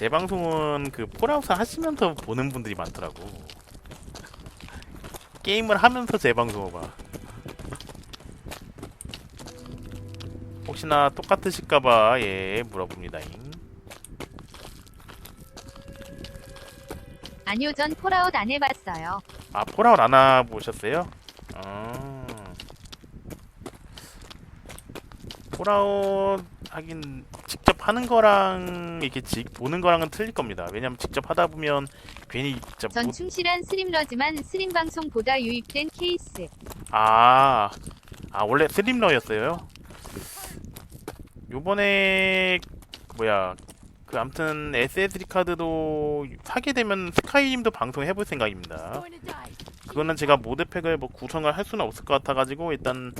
제 방송은 그 폴아웃을 하시면서 보는 분들이 많더라고. 게임을 하면서 제 방송을 봐. 혹시나 똑같으실까봐 예 물어봅니다잉. 아니요, 전 폴아웃 안 해봤어요. 아 폴아웃 안 해보셨어요? 아 폴아웃 하긴 하는 거랑 이렇게 지, 보는 거랑은 틀릴 겁니다. 왜냐면 직접 하다 보면 괜히 진짜 전 못- 충실한 스림러지만 스림 방송보다 유입된 케이스. 아, 아 원래 스림러였어요. 요번에 뭐야 그 아무튼 SSD 카드도 사게 되면 스카이림도 방송해 볼 생각입니다. 그거는 제가 모드팩을 뭐 구성을 할 수는 없을 것 같아가지고 일단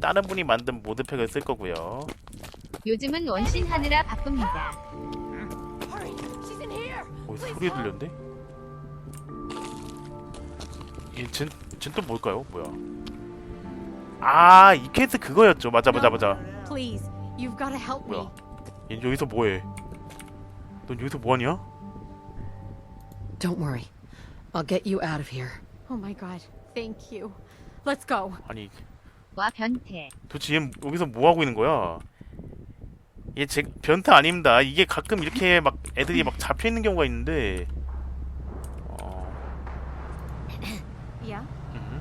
다른 분이 만든 모드팩을 쓸 거고요. 요즘은 원신 하느라 바쁩니다. 어, 소리 들렸는데? 얘쟨쟨또 뭘까요? 뭐야? 아, 이 캐스 그거였죠. 맞아, 맞아, 맞아. Please, you've got to help me. 뭐야? 얘 여기서 뭐해? 넌 여기서 뭐하냐? Don't worry. I'll get you out of here. Oh my god. Thank you. Let's go. 아니, 와 변태. 도대체 얘 여기서 뭐 하고 있는 거야? 얘 제 변태 아닙니다. 이게 가끔 이렇게 막 애들이 막 잡혀 있는 경우가 있는데, 어, Yeah? 음.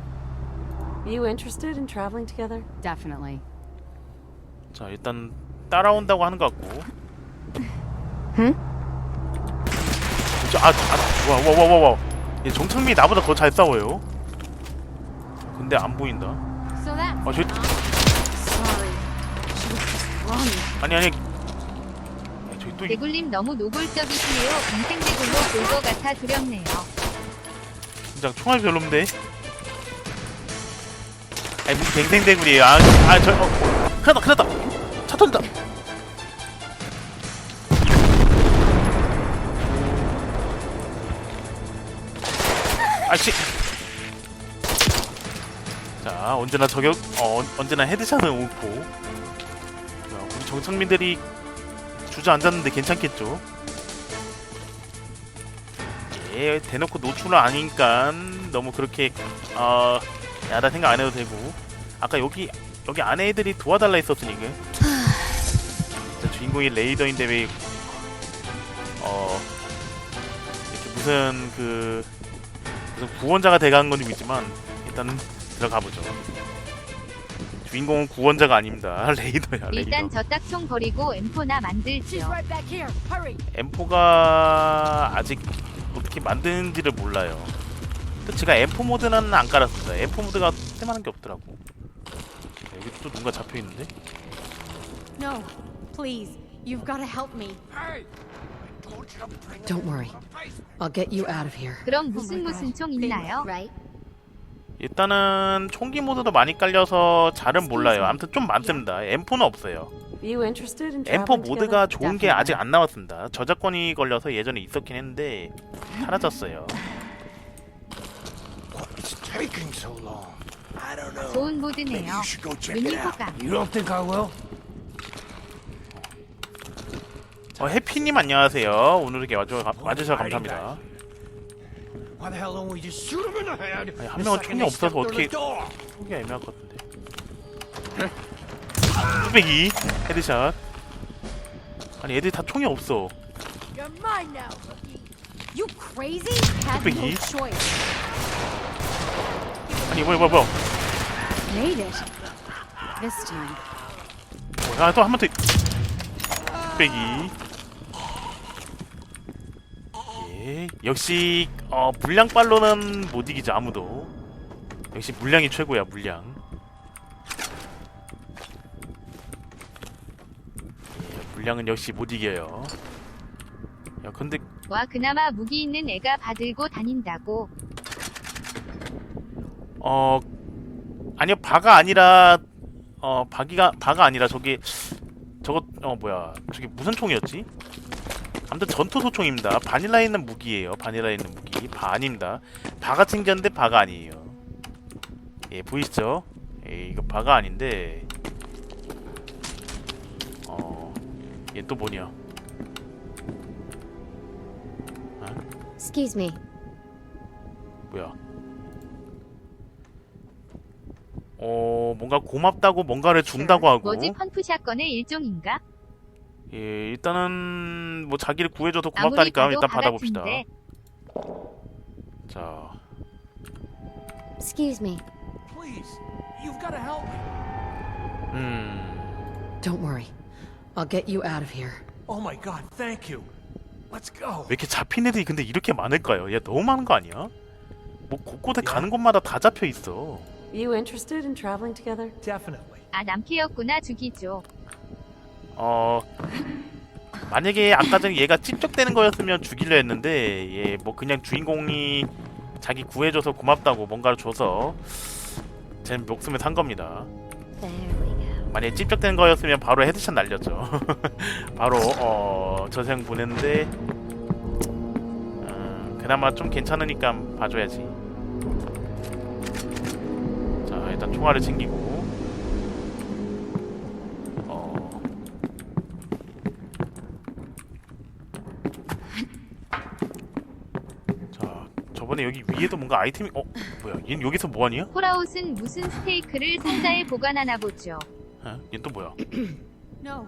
You interested in traveling together? Definitely. 자 일단 따라온다고 하는 것 같고. 응? 저, 아, 아, 와, 와, 와, 와, 와. 얘 정창민이 나보다 더 잘 싸워요. 근데 안 보인다. So that's 아, 저, 아니, 아니. 아니, 저기 또, 이- 대굴님 너무 노골적이시네요. 인생 대굴로 볼것 같아 두렵네요. 진짜 총알 별론데? 아니, 무슨 갱생대굴이에요. 아, 아, 저, 어, 어, 큰일 났다, 큰일 났다. 차 터진다. 아씨. 자, 언제나 저격, 어, 언제나 헤드샷은 옳고. 자, 정창민들이 주저앉았는데 괜찮겠죠? 예, 대놓고 노출은 아니니까 너무 그렇게 어 야다 생각 안 해도 되고 아까 여기 여기 안에 애들이 도와달라 했었으니까 진짜 주인공이 레이더인데 왜 어, 이렇게 무슨 그 무슨 구원자가 돼가는 건지 모르지만 일단은 들어가 보죠. 주인공은 구원자가 아닙니다. 레이더야 레이더. 일단 저 딱총 버리고 M4나 She's 만들지요. right back here. Hurry. M4가 아직 어떻게 만드는지를 몰라요. 또 제가 M4 모드는 안 깔았습니다. M4 모드가 쓸만한 게 없더라고. 여기 또 누가 잡혀 있는데? No. Please, you've got to help me. Don't worry. I'll get you out of here. 그럼 Oh 무슨 my 무슨. 총 있나요? Right? 일단은 총기 모드도 많이 깔려서 잘은 몰라요. 아무튼 좀 많습니다. M4는 없어요. You interested in M4 traveling 모드가? 좋은 게 아직 안 나왔습니다. 저작권이 걸려서 예전에 있었긴 했는데 사라졌어요. 좋은 모드네요. will? 어, 해피님 안녕하세요. 오늘 이렇게 와주, 와주셔서 감사합니다. 아니, 한 명은 총이 없어서 어떻게 총이 애매할 것 같은데. 902 헤드샷. 아니 애들 다 총이 없어. You're mine now. You crazy? Had no Biggie. choice. 아니 뭐야 뭐야 뭐야. Made it. This time. 뭐야 또 한 번 더. 902 역시 어, 물량 빨로는 못 이기죠 아무도. 역시 물량이 최고야 물량. 예, 물량은 역시 못 이겨요. 야 근데 와 그나마 무기 있는 애가 받들고 다닌다고. 어 아니요 바가 아니라 어 바기가 바가 아니라 저기 저거 어 뭐야 저게 무슨 총이었지? 아무튼 전투 소총입니다. 바닐라 있는 무기예요. 바닐라 있는 무기 바 아닙니다. 바가 챙겼는데 바가 아니에요. 예 보이시죠? 예 이거 바가 아닌데 어 얘 또 뭐냐? Excuse me. 뭐야? 어 뭔가 고맙다고 뭔가를 준다고 하고 뭐지 펀프 샷건의 일종인가? 예 일단은 뭐 자기를 구해줘서 고맙다니까 일단 받아봅시다. 자 Excuse me. Please, you've got to help me. 음. Don't worry. I'll get you out of here. Oh my God, thank you. Let's go. 왜 이렇게 잡힌 애들이 근데 이렇게 많을까요? 야 너무 많은 거 아니야? 뭐 곳곳에 가는 곳마다 다 잡혀 있어. You interested in traveling together? Definitely. 아 남캐였구나 죽이죠. 어 만약에 아까 전에 얘가 찝쩍대는 거였으면 죽이려 했는데 예 뭐 그냥 주인공이 자기 구해줘서 고맙다고 뭔가를 줘서 제 목숨을 산 겁니다. 만약에 찝쩍대는 거였으면 바로 헤드샷 날렸죠. 바로 어 저생 보냈는데 어, 그나마 좀 괜찮으니까 봐줘야지. 자 일단 총알을 챙기고 어 자, 저번에 여기 위에도 뭔가 아이템이 어 뭐야? 얘는 여기서 뭐하냐? 폴아웃은 무슨 스테이크를 상자에 보관하나 보죠. 어? 얘는 또 뭐야? No,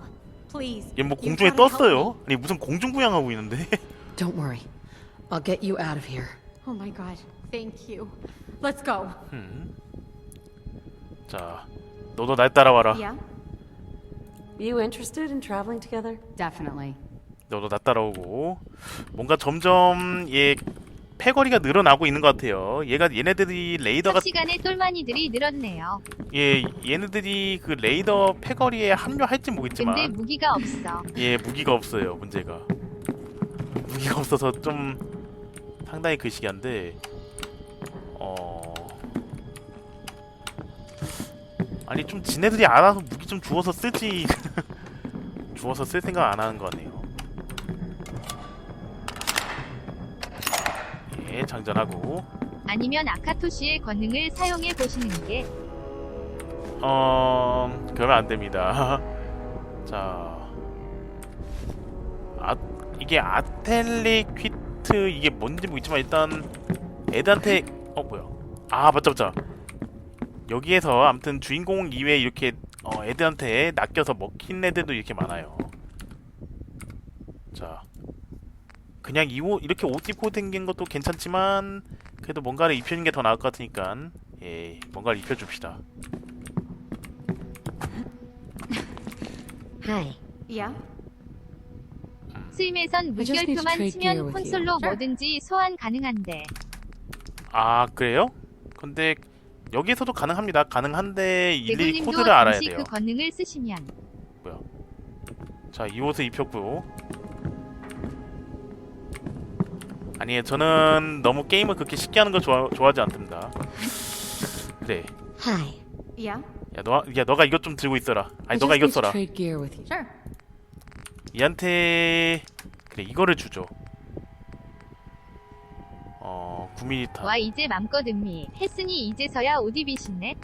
please. 얘뭐 공중에 떴어요? 아니 무슨 공중부양하고 있는데? Don't worry. I'll get you out of here. Oh my god. Thank you. Let's go. 음. 자, 너도 날 따라와라. Yeah, You interested in traveling together? definitely. 너도 나 따라오고 뭔가 점점 얘 패거리가 늘어나고 있는 것 같아요. 얘가 얘네들이 레이더가 첫 시간에 똘마니들이 늘었네요. 얘 얘네들이 그 레이더 패거리에 합류할지 근데 모르겠지만 무기가 없어. 얘 무기가 없어요. 문제가 무기가 없어서 좀 상당히 그 시기한데 어 아니 좀 지네들이 알아서 무기 좀 주워서 쓰지 주워서 쓸 생각 안 하는 거네요. 예, 장전하고 아니면 아카토시의 권능을 사용해 보시는 게 어 그러면 안 됩니다. 자, 아 이게 아텔리 퀴트 이게 뭔지 모르겠지만 일단 애들한테 어 뭐야? 아 맞다 맞다. 여기에서 아무튼 주인공 이외에 이렇게 어, 애들한테 낚여서 먹힌 애들도 이렇게 많아요. 자, 그냥 이 옷 이렇게 옷 입고 댕긴 것도 괜찮지만 그래도 뭔가를 입혀주는 게 더 나을 것 같으니까 예 뭔가를 입혀줍시다. Hi. Yeah? 스임에선 I just need to 물결표만 trade gear 치면 with you. 콘솔로. 뭐든지 소환 가능한데 아 그래요? 근데 여기에서도 가능합니다. 가능한데 일일이 코드를 알아야 잠시 돼요. 그 권능을 쓰시면 자, 이 옷을 입혔고요. 아니에요. 저는 너무 게임을 그렇게 쉽게 하는 거 좋아, 좋아하지 않습니다. 그래. Hi. Yeah? 야, 너, 야, 너가 이것 좀 들고 있어라. I 아니, 너가 이것 to 써라. trade gear with you. Sure. 얘한테 그래, 이거를 주죠. 어, 9mm 와 탄. 이제 맘껏 음미 했으니 이제서야 옷 입이시네.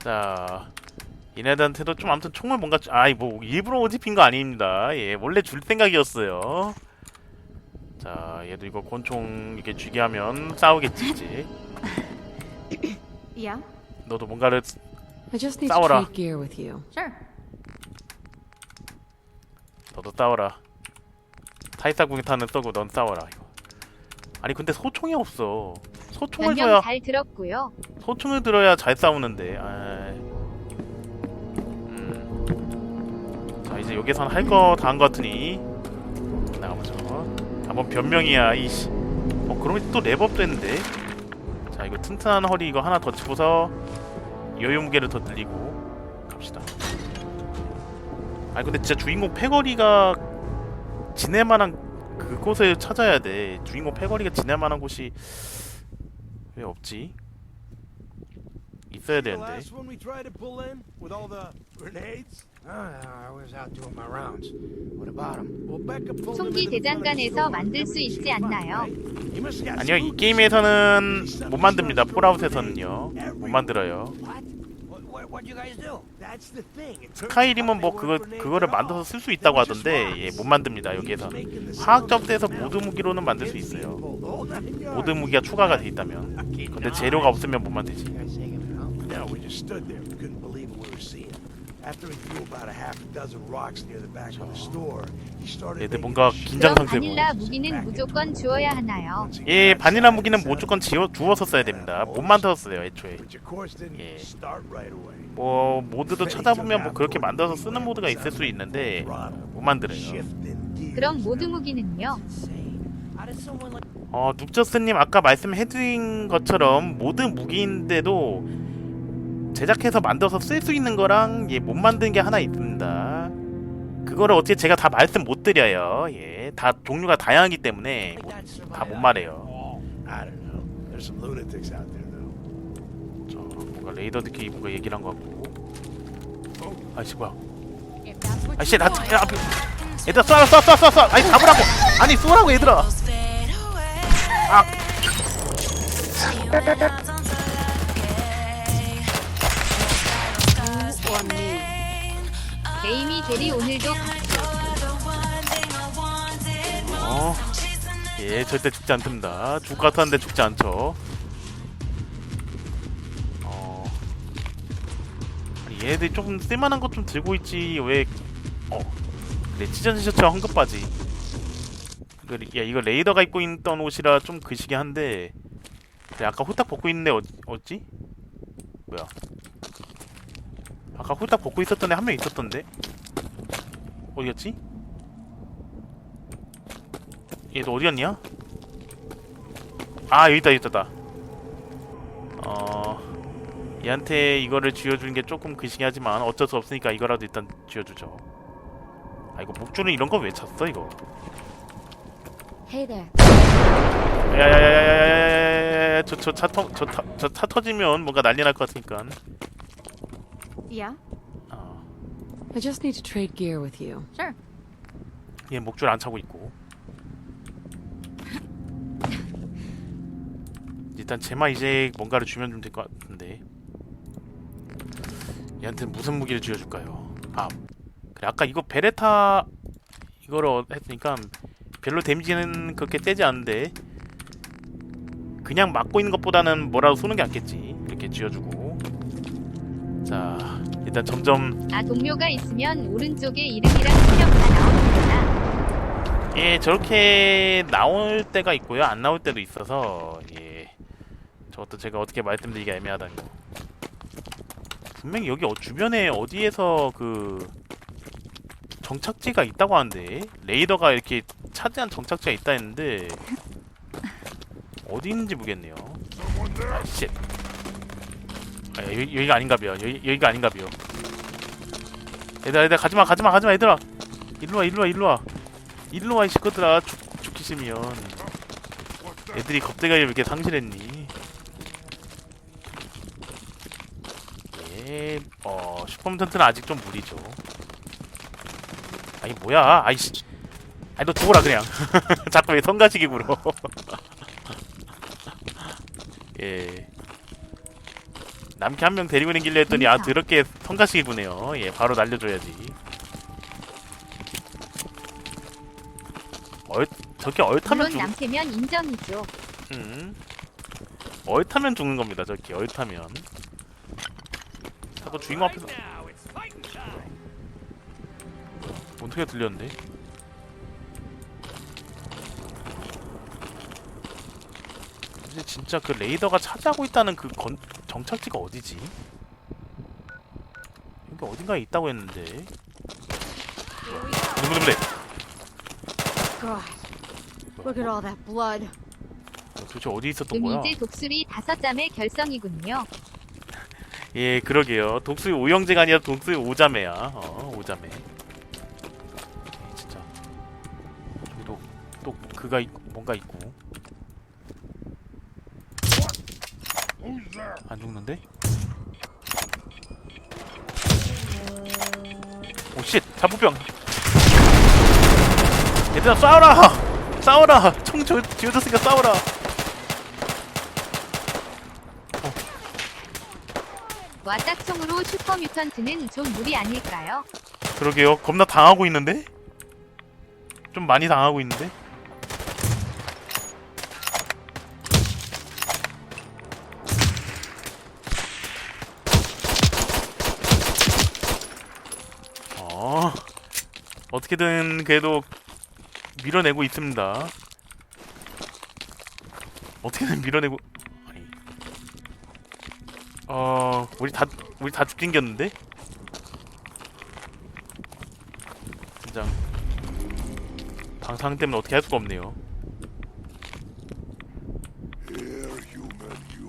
자, 얘네들한테도 좀 아무튼 총을 뭔가 주- 아이 뭐 일부러 옷 입힌 거 아닙니다. 예, 원래 줄 생각이었어요. 자, 얘도 이거 권총 이렇게 쥐게 하면 싸우겠지, 이제. Yeah? 너도 뭔가를 I just need 싸워라. to trade gear with you. Sure. 너도 싸워라. 타이사궁탄을 쏘고 넌 싸워라. 이거. 아니 근데 소총이 없어. 소총을 변명 줘야 잘 들었고요. 소총을 들어야 잘 싸우는데. 아이. 음. 자 이제 여기선 할 거 다한거 같으니 나가보죠. 한번 변명이야 이씨. 어 그러면 또 랩업 됐는데. 자 이거 튼튼한 허리 이거 하나 더 치고서 여유 무게를 더 늘리고 갑시다. 아니 근데 진짜 주인공 패거리가 지낼 만한 그곳을 찾아야 돼. 주인공 패거리가 지낼 만한 곳이 왜 없지? 있어야 되는데. 총기 대장간에서. 만들 수 있지 않나요? 아니요 이 게임에서는 못 만듭니다. 폴아웃에서는요 못 만들어요. What? What, What'd you guys do? That's the thing. It turns 스카이림은 뭐 그거 그거를. 만들어서 쓸 수 있다고 하던데. 예, 못 만듭니다 여기에서 화학 접대에서 모드 무기로는 만들 수 있어요. 모드 무기가 추가가 돼 있다면. 근데 재료가 없으면 못 만들지. After he threw about a half a dozen rocks near the back of the store, he started 얘들 뭔가 긴장 그럼 상태고. 바닐라 무기는 무조건 주어야 하나요? 예, 바닐라 무기는 무조건 지워 주워서 써야 됩니다. 못 만들었어요 애초에. Which of course didn't 예. start right away. 뭐 모드도 찾아보면 뭐 그렇게 만들어서 쓰는 모드가 있을 수 있는데 못 만들어요. Shifting gears. 그럼 모드 무기는요? 어, 눅저스님 아까 말씀해드린 것처럼 모든 무기인데도 제작해서 만들어서 쓸 수 있는 거랑 예, 못 만든 게 하나 있습니다. 그거를 어떻게 제가 다 말씀 못 드려요. 예, 다 종류가 다양하기 때문에? 다 못 말해요. I don't know. There's some lunatics out there, though. 저 뭔가 레이더들끼리 뭔가 얘기를 한거 같고. 아이씨 뭐야? If that's what 아이씨 you 나. 야, 앞에 얘들아 쏴쏴쏴 쏴 쏴 아니 잡으라고 아니 쏘라고 얘들아 아 게임이 대리 오늘도 어. 예, 절대 죽지 않습니다. 것 같았는데 죽지 않죠. 어. 아니, 얘네들이 조금 쓸만한 것 좀 들고 있지, 왜, 어. 그래, 찢어진 셔츠 황금 바지. 이거, 야, 이거 레이더가 입고 있던 옷이라 좀 그시기 한데. 그래, 아까 후딱 벗고 있는데, 어, 어찌? 뭐야. 아까 후딱 벗고 있었던 애 한 명 있었던데? 어디였지? 얘도 어디 갔냐? 아 여기 있다 여기 있다 어 얘한테 이거를 쥐어주는 게 조금 그시기 하지만 어쩔 수 없으니까 이거라도 일단 쥐어주죠 아 이거 목줄은 이런 거왜 찼어 이거 Hey there. 야야야야야야야야야야야 저저차터저차 터지면 뭔가 난리 날것 같으니까 Yeah, 어, I just need to trade gear with you. sure. 얘 목줄 안 차고 있고. 일단 제마 이제 뭔가를 주면 좀 될 것 같은데. 얘한테 무슨 무기를 쥐어줄까요? 아 그래 아까 이거 베레타 이거를 했으니까 별로 데미지는 그렇게 세지 않은데. 그냥 맞고 있는 것보다는 뭐라도 쏘는 게 낫겠지. 이렇게 쥐어주고 자 일단 점점 아 동료가 있으면 오른쪽에 이름이랑 성명 다 나오는구나. 예, 저렇게 나올 때가 있고요. 안 나올 때도 있어서 예. 저것도 제가 어떻게 말씀드리기가 애매하다는 거. 분명히 여기 어, 주변에 어디에서 그 정착지가 있다고 하는데 레이더가 이렇게 차지한 정착지가 있다 했는데 어디 있는지 모르겠네요. 아, 씨. 아, 여기, 여기가 아닌가봐요. 여기, 여기가 아닌가봐요. 얘들아, 얘들아, 가지마, 가지마, 가지마, 얘들아. 일로와, 일로와, 일로와. 일로 와, 이 식구들아. 죽, 죽기 싫으면. 애들이 겁대가 왜 이렇게 상실했니? 예, 어, 슈퍼무턴트는 아직 좀 무리죠. 아니, 뭐야. 아이씨. 아니, 너 죽어라, 그냥. 자꾸 왜 성가시기 굴어. 예. 남캐 한 명 데리고 다니길래 했더니, 아, 더럽게 성가시기 구네요. 예, 바로 날려줘야지. 얼, 저렇게 얼타면 물론 죽, 남캐면 인정이죠. 음. 얼타면 죽는 겁니다. 저렇게 얼타면. 자꾸 주인공 앞에서 뭔 소리가 들렸는데? 이제 진짜 그 레이더가 차지하고 있다는 그 건, 정착지가 어디지? 여기 어딘가에 있다고 했는데. 누구누구래? God, look at all that blood. 도대체 어디 있었던 거야? 음 이제 독수리 다섯 잠의 결성이군요. 예, 그러게요. 독수리 오형제가 아니라 독수리 오자매야. 어, 오자매. 예, 진짜. 저기도 또 그가 있, 뭔가 있고. 안 죽는데? 오, 쉣! 자부병! 얘들아, 싸워라! 싸워라! 총 쥐- 쥐어졌으니까 싸워라! 와 짝퉁으로 슈퍼 뮤턴트는 좀 무리 아닐까요? 그러게요. 겁나 당하고 있는데? 좀 많이 당하고 있는데? 어떻게든 그래도 밀어내고 있습니다. 어떻게든 밀어내고 아니, 어, 우리 다 우리 다 죽긴겼는데? 진짜 방상 때문에 어떻게 할 수가 없네요.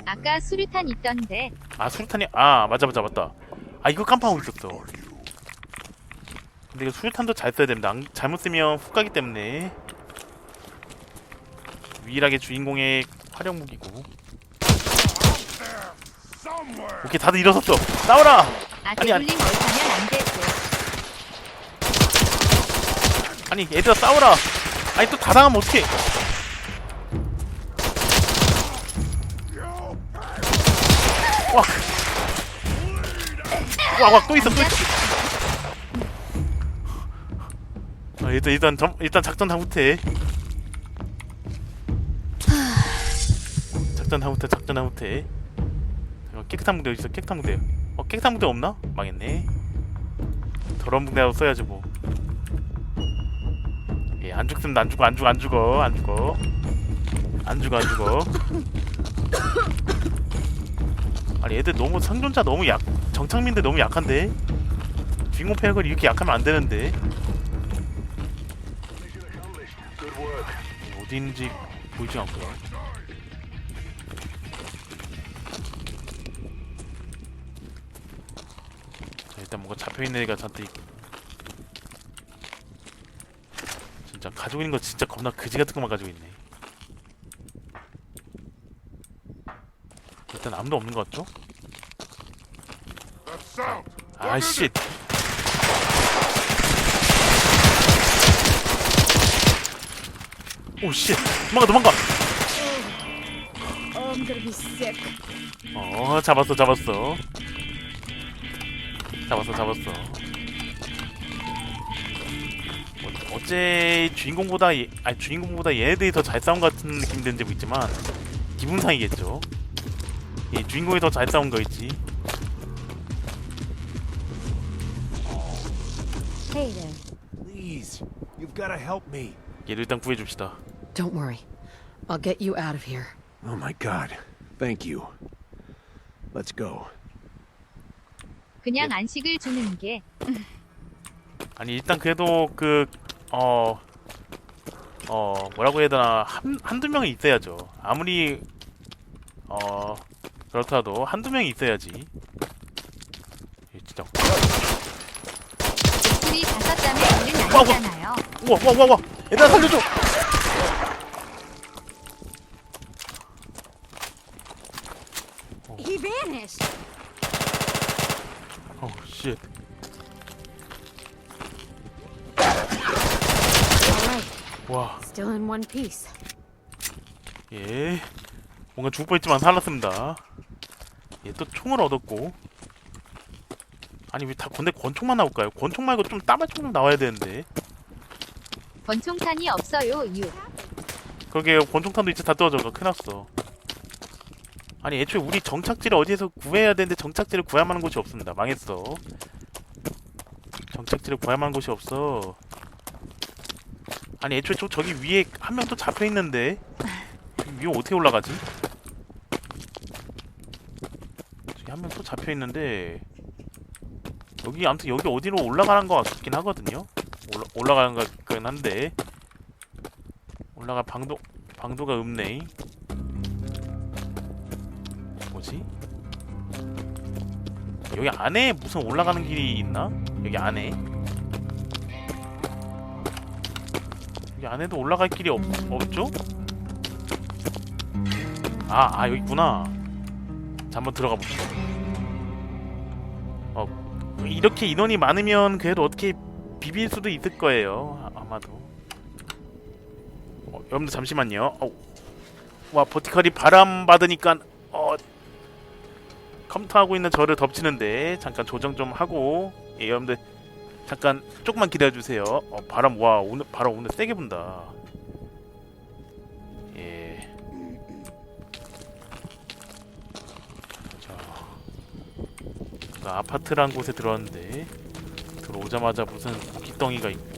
아까 수류탄 있던데 아 수류탄이 아 맞아 맞아 맞다. 아 이거 깜빡하고 있었어. 근데 이거 수류탄도 잘 써야 됩니다. 안- 잘못 쓰면 훅 가기 때문에 유일하게 주인공의 활용 무기고. 오케이 다들 일어섰어. 싸워라. 아 아니, 아니. 아니 얘들아 싸워라. 아니 또 다 당하면 어떡해. 와. 와와 또 있어 또 있어. 아, 일단 일단 점, 일단 작전 다 못해. 작전 다 못해 작전 다 못해. 잠깐 깨끗한 무대 어디 있어 깨끗한 무대. 어 깨끗한 무대 없나? 망했네. 더러운 무대라도 써야지 뭐. 예, 안 죽으면 안 죽어, 안 죽어, 안 죽어, 안 죽어, 안 죽어, 안 죽어. 아니, 애들 너무 생존자 너무 약, 정창민들 너무 약한데. 주인공 패역을 이렇게 약하면 안 되는데. 어디 있는지 보이지 않고요. 자, 일단 뭔가 잡혀 있는 애가 잔뜩 있고. 진짜 가지고 있는 거 진짜 겁나 그지 같은 것만 가지고 있네. 일단 아무도 없는 것 같죠? 아씨. 오 씨. 도망가 도망가. 어 잡았어 잡았어. 잡았어 잡았어. 어, 어째 주인공보다 얘, 아니 주인공보다 얘네들이 더 잘 싸운 것 같은 느낌 드는 점이 있지만 기분상이겠죠. 이 주인공이 더 잘 싸운 거있지. Hey there. Please, you've got to help me. 얘를 일단 구해줍시다. Don't worry. I'll get you out of here. Oh my god. Thank you. Let's go. 그냥 안식을 주는 게 아니 일단 그래도 그 어 어, 뭐라고 해야 되나 한 한두 명은 있어야죠. 아무리 어 그렇다도 한두 명이 있어야지. 이 진짜 우리 다섯 자매 와. 아니잖아요. 우와 우와 우와 우와 얘들아 살려줘. 씨. 와 Still in one piece. 예. 뭔가 죽을 뻔했지만 살았습니다. 예, 또 총을 얻었고. 아니 왜다 근데 권총만 나올까요? 권총 말고 좀 따발총 좀 나와야 되는데. 권총탄이 없어요. 유. 그러게 권총탄도 이제 다 떨어져서 큰일 났어. 아니 애초에 우리 정착지를 어디에서 구해야 되는데 정착지를 구해야만 하는 곳이 없습니다. 망했어. 정착지를 구해야만 하는 곳이 없어. 아니 애초에 저, 저기 위에 한 명 또 잡혀 있는데 위에 어떻게 올라가지? 저기 한 명 또 잡혀 있는데 여기 아무튼 여기 어디로 올라가는 것 같긴 하거든요. 올라 올라가는 것 같긴 한데 올라갈 방도 방도가 없네. 여기 안에 무슨 올라가는 길이 있나? 여기 안에 여기 안에도 올라갈 길이 없, 없죠? 아, 아 여기 있구나. 자, 한번 들어가 봅시다. 어, 이렇게 인원이 많으면 그래도 어떻게 비빌 수도 있을 거예요. 아, 아마도. 어, 여러분들 잠시만요. 어, 와 버티컬이 바람 받으니까 어 컴퓨터하고 있는 저를 덮치는데 잠깐 조정 좀 하고 예, 여러분들 잠깐 조금만 기다려 주세요. 어, 바람 와 오늘 바람 오늘 세게 분다. 예. 자, 그 아파트란 곳에 들어왔는데 들어오자마자 무슨 무기덩이가 있고.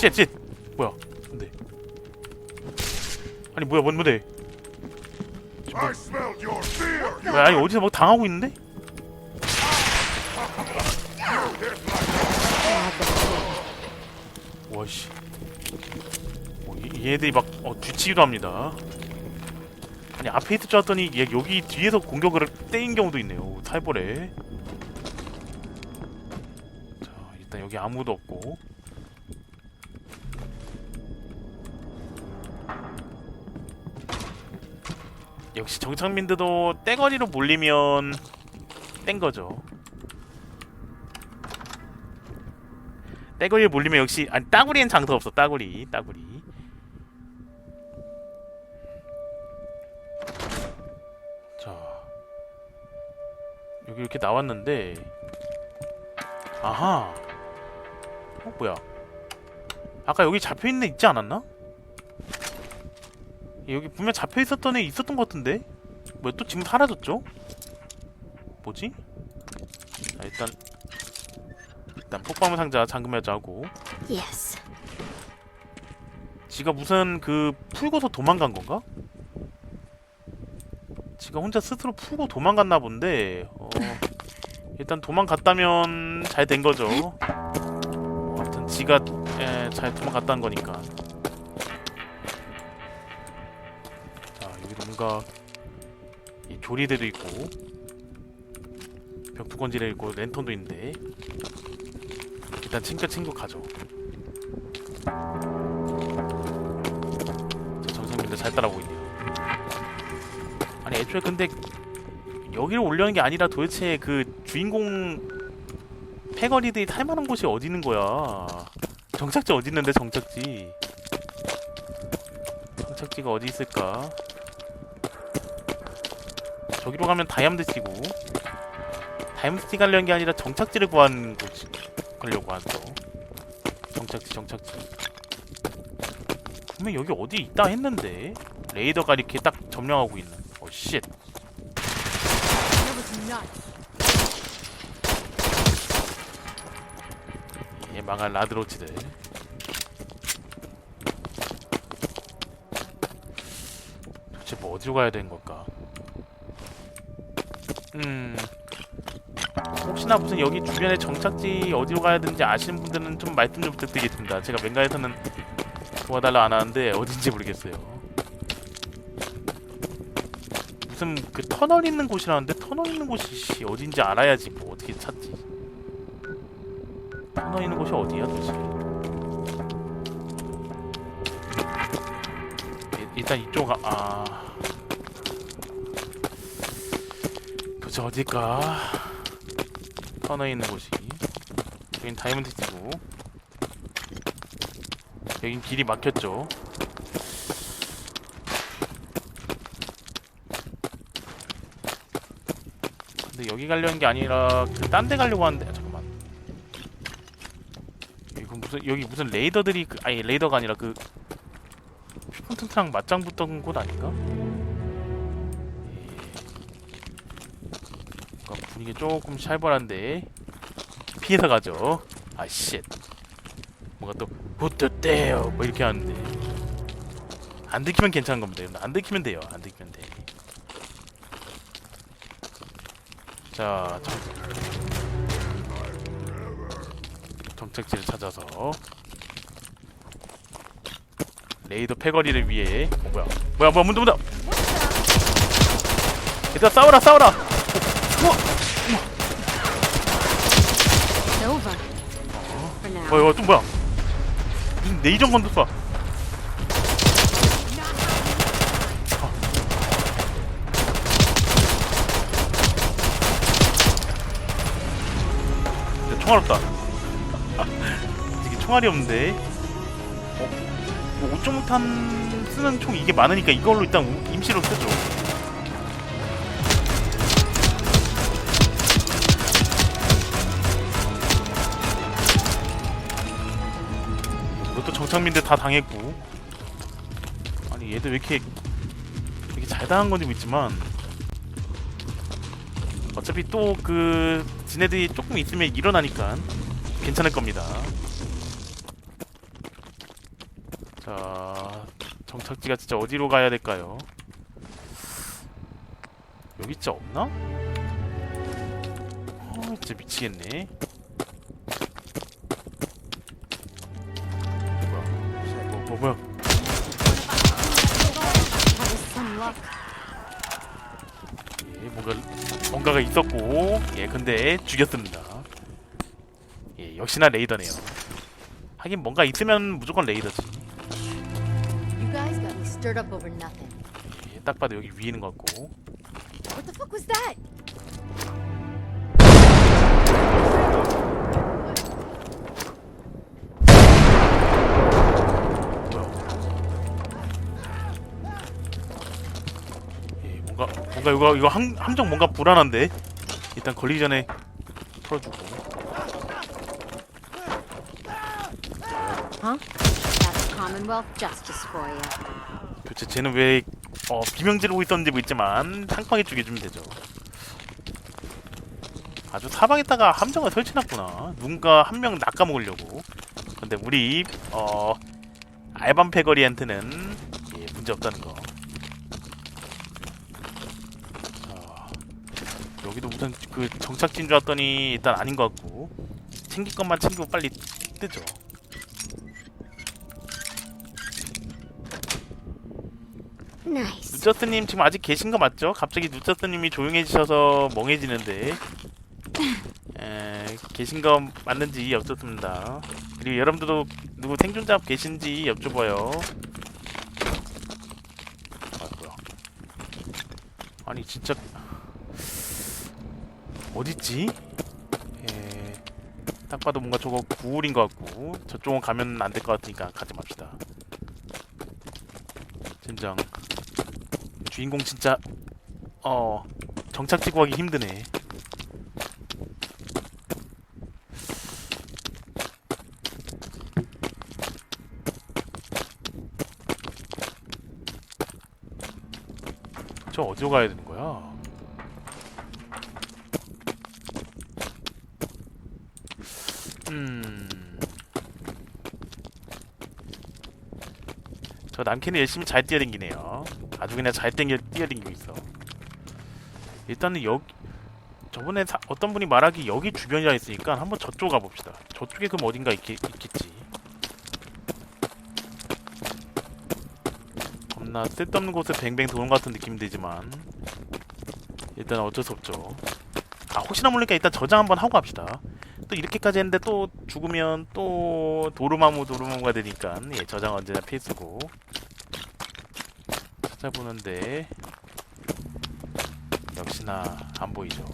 쉣, 쉣. 뭐야? 뭔데? 아니 뭐야, 뭔 뭔데? 뭐야, 아니 어디서 뭐 당하고 있는데? 와씨. 어, 이- 얘들이 막 어, 뒤치기도 합니다. 아니 앞에 줄 알았더니 얘 여기 뒤에서 공격을 때린 경우도 있네요. 살벌해. 자 일단 여기 아무도 없고. 역시 정창민들도 떼거리로 몰리면 뗀 거죠. 떼거리에 몰리면 역시 아니 따구리엔 장사 없어 따구리 따구리. 자 여기 이렇게 나왔는데 아하 어 뭐야 아까 여기 잡혀있는 애 있지 않았나? 여기 분명 잡혀 있었던 애 있었던 것 같은데 뭐야 또 지금 사라졌죠? 뭐지? 자 일단 일단 폭발물 상자 잠금해자 하고 Yes. 지가 무슨 그 풀고서 도망간 건가? 지가 혼자 스스로 풀고 도망갔나 본데 어, 일단 도망갔다면 잘 된 거죠. 어, 아무튼 지가 에, 잘 도망갔다는 거니까. 뭔가 이 조리대도 있고 벽두건지도 있고 랜턴도 있는데 일단 친구 친구 가죠. 저 정상민들 잘 따라오고 있네요. 아니 애초에 근데 여기를 올려는 게 아니라 도대체 그 주인공 패거리들이 탈만한 곳이 어디 있는 거야? 정착지 어디 있는데 정착지? 정착지가 어디 있을까? 저기로 가면 다이아몬드 치고 다이아몬드 치 가려는 게 아니라 정착지를 구하는 곳이 가려고 하죠. 정착지 정착지. 분명 여기 어디 있다 했는데 레이더가 이렇게 딱 점령하고 있는 어 쉣. That was nuts. 예, 망할 라드로치들 도대체 뭐 어디로 가야 되는 걸까 음. 혹시나 무슨 여기 주변에 정착지 어디로 가야 되는지 아시는 분들은 좀 말씀 좀 부탁드리겠습니다. 제가 맹가에서는 도와달라 안 하는데 어딘지 모르겠어요. 무슨 그 터널 있는 곳이라는데 터널 있는 곳이 씨, 어딘지 알아야지 뭐 어떻게 찾지. 터널 있는 곳이 어디야 도대체? 일- 일단 이쪽 아, 아 도대체 어딜까? 터널 있는 곳이 여긴 다이아몬드 시티고 여긴 길이 막혔죠. 근데 여기 가려는 게 아니라 그딴데 가려고 하는데 아, 잠깐만. 이거 무슨 여기 무슨 레이더들이 그 아니 레이더가 아니라 그 슈퍼튼트랑 맞짱 붙던 곳 아닌가? 분위기 조금 살벌한데 피해서 가죠. 아 쉣. 뭔가 또 붙었대요 뭐 이렇게 하는데 안 들키면 괜찮은 겁니다. 여러분. 안 들키면 돼요. 안 들키면 돼. 자, 정... 정착지를 찾아서 레이더 패거리를 위해 어 뭐야 뭐야 뭐야 문도 문도 얘들아 싸워라 싸워라 It's Now. 뭐야 또 뭐야 무슨 네이전 건도 쏴 진짜 총알 없다 이게 총알이 없는데 어? 뭐 5.5탄 쓰는 총 이게 많으니까 이걸로 일단 우- 임시로 쓰죠. 정착민들 다 당했고 아니 얘들 왜 이렇게 되게 잘 당한 건지 모르겠지만 어차피 또 그 지네들이 조금 있으면 일어나니까 괜찮을 겁니다. 자 정착지가 진짜 어디로 가야 될까요? 여기 진짜 없나? 어 진짜 미치겠네. 뭐, 뭐야? 예, 뭔가 뭔가가 있었고 예 근데 죽였습니다. 예 역시나 레이더네요. 하긴 뭔가 있으면 무조건 레이더지. 예, 딱 봐도 여기 위에 있는 것 같고. What the fuck was that? 뭔가 뭔가 이거 이거 함, 함정 뭔가 불안한데? 일단 걸리기 전에 풀어주고. That's Commonwealth justice for you. 도대체 쟤는 왜 어, 비명 지르고 있었는지 모르겠지만 상방에 죽여주면 되죠. 아주 사방에다가 함정을 설치해놨구나. 누군가 한 명 낚아먹으려고. 근데 우리 어 알반 패거리한테는 예, 문제 없다는 거 자, 여기도 우선 그 정착지인 줄 알았더니 일단 아닌 것 같고 챙길 것만 챙기고 빨리 뜨죠. 누저스님 지금 아직 계신 거 맞죠? 갑자기 누저스님이 조용해지셔서 멍해지는데 에, 계신 거 맞는지 여쭙습니다. 그리고 여러분들도 누구 생존자 계신지 여쭤봐요. 아니 진짜 어딨지? 에, 딱 봐도 뭔가 저거 구울인 것 같고 저쪽은 가면 안 될 것 같으니까 가지 맙시다. 진정. 주인공 진짜 어 정착지 구하기 힘드네. 저 어디로 가야 되는 거야? 음. 저 남캐는 열심히 잘 뛰어댕기네요. 아주 그냥 잘 땡겨 뛰어댕기고 있어. 일단은 여기 저번에 사- 어떤 분이 말하기 여기 주변이라 했으니까 한번 저쪽 가봅시다. 저쪽에 그럼 어딘가 있겠, 있겠지. 겁나 쓸데없는 곳에 뱅뱅 도는 것 같은 느낌이 들지만 일단 어쩔 수 없죠. 아 혹시나 모르니까 일단 저장 한번 하고 갑시다. 또 이렇게까지 했는데 또 죽으면 또 도루마무 도루마무가 되니까 예, 저장 언제나 필수고 찾아보는데 역시나 안 보이죠.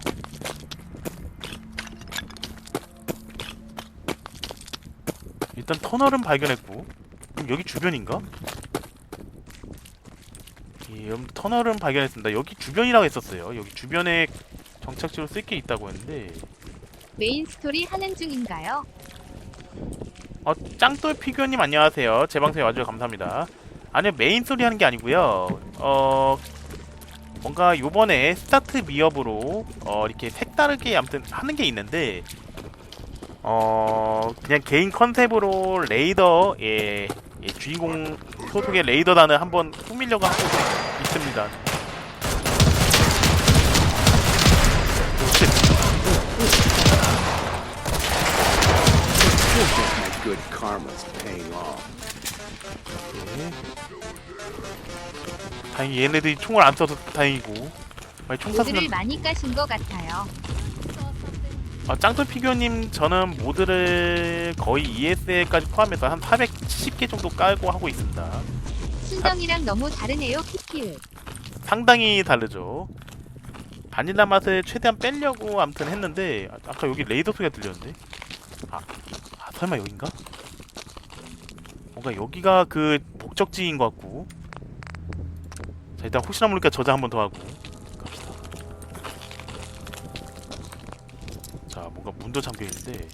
일단 터널은 발견했고 그럼 여기 주변인가? 예, 터널은 발견했습니다. 여기 주변이라고 했었어요. 여기 주변에 정착지로 쓸 게 있다고 했는데 메인 스토리 하는 중인가요? 어, 짱돌 피규어님 안녕하세요. 제 방송에 와주셔서 감사합니다. 아니요, 메인 소리 하는 게 아니고요. 어, 뭔가 요번에 스타트 미업으로 어, 이렇게 색다르게 아무튼 하는 게 있는데 어, 그냥 개인 컨셉으로 레이더 예, 예 주인공 소속의 레이더단을 한번 꾸미려고 하고 있습니다. My good karma's paying off. 다행히 얘네들이 총을 안 써서 다행이고 만약 총 모드를 쐈으면 많이 까신 것 같아요. 아, 짱돌 피규어님 저는 모드를 거의 ESL까지 포함해서 한 470개 정도 깔고 하고 있습니다 순정이랑 너무 다르네요, 키키을. 상당히 다르죠 바닐라 맛을 최대한 빼려고 아무튼 했는데 아, 아까 여기 레이더 소리가 들렸는데? 아, 아 설마 여긴가? 뭔가 여기가 그 목적지인 것 같고. 자 일단 혹시나 모르니까 저장 한 번 더 하고 갑시다. 자 뭔가 문도 잠겨 있는데